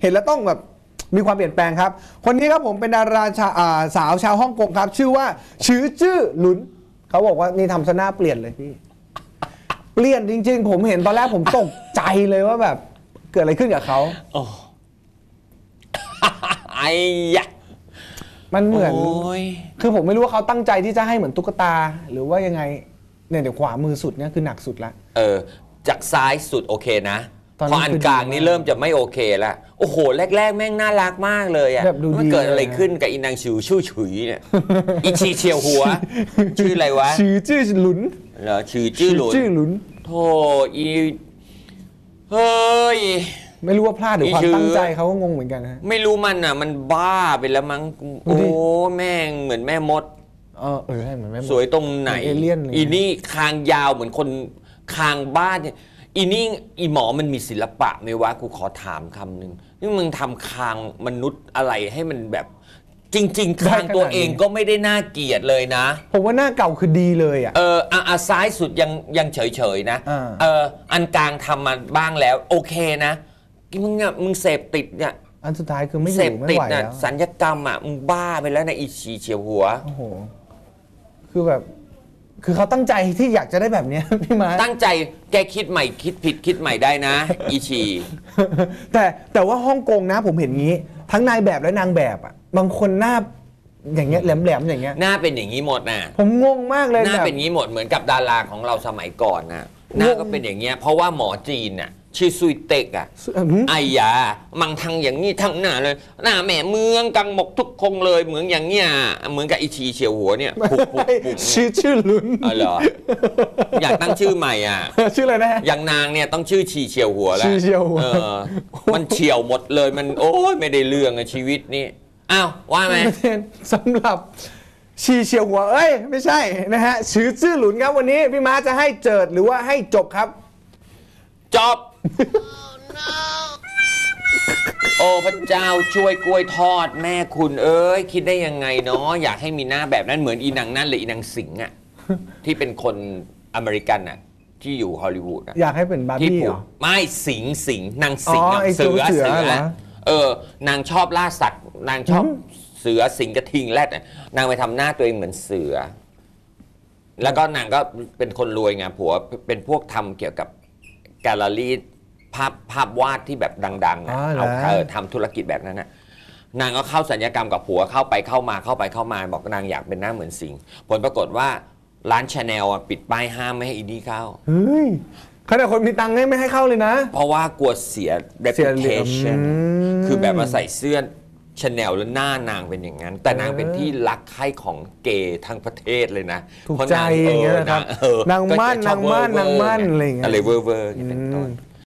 เห็นแล้วต้องแบบมีความเปลี่ยนแปลงครับ คนนี้ครับผมเป็นดาราชาอ่าสาวชาวฮ่องกงครับ ชื่อว่าชื่อจื้อหลุน เขาบอกว่านี่ทำซะหน้าเปลี่ยนเลยพี่ เปลี่ยนจริง ๆ ผมเห็นตอนแรกผมตกใจเลยว่าแบบ เกิดอะไรขึ้นกับเขา โอ้ ไอ้ยะมันเหมือน โอ้ยคือผมไม่รู้ว่าเขาตั้งใจที่จะให้เหมือนตุ๊กตา หรือว่ายังไงเนี่ยเดี๋ยวขวามือสุดเนี่ยคือหนักสุดละ เออ จากซ้ายสุดโอเคนะ ตอนนี้พออันคือดีกลางนี่มากเริ่มจะไม่โอเคแล้วโอ้โห แรก ๆ แม่งน่ารักมากเลยอะแบบดูมันดีเกิดอะไรเลยนะขึ้นกับอีนางชิวชู่ฉุยเนี่ย อีชีเชียวหัว ชื่ออะไรวะชื่อจื้อหลุนเหรอชื่อจื้อหลุนจื้อหลุน โธ่อีเฮ้ย ไม่รู้ว่าพลาดหรืออีความชื่อตั้งใจเขาก็งงเหมือนกันนะฮะ ไม่รู้มันอะ มันบ้าไปแล้วมั้งดูโอ้ดิ แม่งเหมือนแม่มด เออเออให้เหมือนแม่มด สวยตรงไหนเหมือนเอเลี่ยนเลย อีนี่คางยาวเหมือนคนคางบ้านเนี่ย อีนี่อีหมอมันมีศิลปะไหมวะกูขอถามคำหนึ่งนี่มึงทำคางมนุษย์อะไรให้มันแบบ จริง ๆ คางตัวเองก็ไม่ได้น่าเกลียดเลยนะ ผมว่าหน้าเก่าคือดีเลยอะ เอออะอะซ้ายสุดยังยังเฉยๆนะอ่า เอออันกลางทำมาบ้างแล้ว โอเคนะมึงเนี่ยมึงเสพติดเนี่ยอันสุดท้ายคือไม่อเสพยู่ไม่ติดไหวน่ะแล้วสัญญกรรมอะมึงบ้าไปแล้วนะอีชีเฉียวหัว โอ้โห คือแบบ คือเขาตั้งใจที่อยากจะได้แบบเนี้ย พี่มาตั้งใจแกคิดใหม่คิดผิดคิดใหม่ได้นะ อีชี แต่แต่ว่าฮ่องกงนะผมเห็นงี้ ทั้งนายแบบและนางแบบอะบางคนหน้าอย่างเงี้ยแหลมๆอย่างเงี้ย หน้าเป็นอย่างนี้หมดนะผมงงมากเลยหน้าแบบ เป็นอย่างนี้หมดเหมือนกับดาราของเราสมัยก่อนนะหน้าก็เป็นอย่างเงี้ยเพราะว่าหมอจีนน่ะ ชื่อซุยเต็กอะอื้อหือไอ้ยา มังทังอย่างนี้ทั้งหน้าเลย หน้าแม่เมืองกังหมกทุกคงเลย เหมือนอย่างเงี้ยเหมือนกับอีชีเฉียวหัวเนี่ยปุกปุกปุกชื่อชื่อลุ้นอ๋อเหรออยากตั้งชื่อใหม่อะ ชื่ออะไรนะฮะอย่างนางเนี่ยต้องชื่อชีเฉียวหัวแล้วชีเฉียวหัวเออมันเฉียวหมดเลยมันโอ้ยไม่ได้เรื่องอะชีวิตนี่อ้าวว่าไหมสำหรับชีเชียวหัวเอ้ยไม่ใช่นะฮะชื่อชื่อหลุนครับวันนี้พี่ม้าจะให้เจิดหรือว่าให้จบครับ จบ โอ้พระเจ้าช่วยกล้วยทอดแม่คุณเอ้ย คิดได้ยังไงเนาะอยากให้มีหน้าแบบนั้นเหมือนอีนางนั่นเลยอีนางสิงห์อะที่เป็นคนอเมริกันอะที่อยู่ฮอลลีวูดอะอยากให้เป็นบาร์ที่บี้ผูเหรกอ ไม่สิงสิงนางสิงอ๋ออะไอ้เสือตัวเสือเสือเหรอ เออนางชอบล่าสัตว์นางชอบเสือสิงกระทิงแรดอะนางไปทำหน้าตัวเองเหมือนเสือ แล้วก็นางก็เป็นคนรวยไงผัวเป็นพวกทำเกี่ยวกับแกลเลอรี่ภาพภาพวาดที่แบบดังๆอะอ๋อเหรอ เอาเออทำธุรกิจแบบนั้นนะนางก็เข้าสัญญกรรมกับผัวเข้าไปเข้ามาเข้าไปเข้ามาบอกนางอยากเป็นหน้าเหมือนสิงผลปรากฏว่าร้านชาแนลปิดป้ายห้ามไม่ให้อีนี่เข้า เฮ้ยขนาดคนมีตังค์เนี่ยไม่ให้เข้าเลยนะ เพราะว่ากลัวเสีย เสียเหลี่ยม reputation อืมคือแบบมาใส่เสื้อชาแนลแล้วหน้านางเป็นอย่างนั้น แต่นางเป็นที่รักใคร่ของเกย์ทั้งประเทศเลยนะถูกเพราะใจนางอย่างเงี้ยนะครับเออนางมั่นก็จะชอบนางมั่นเวอร์ๆนางมั่นอะไรอย่างเงี้ย อะไรเวอร์เวอร์ๆอย่างนี้เป็นต้น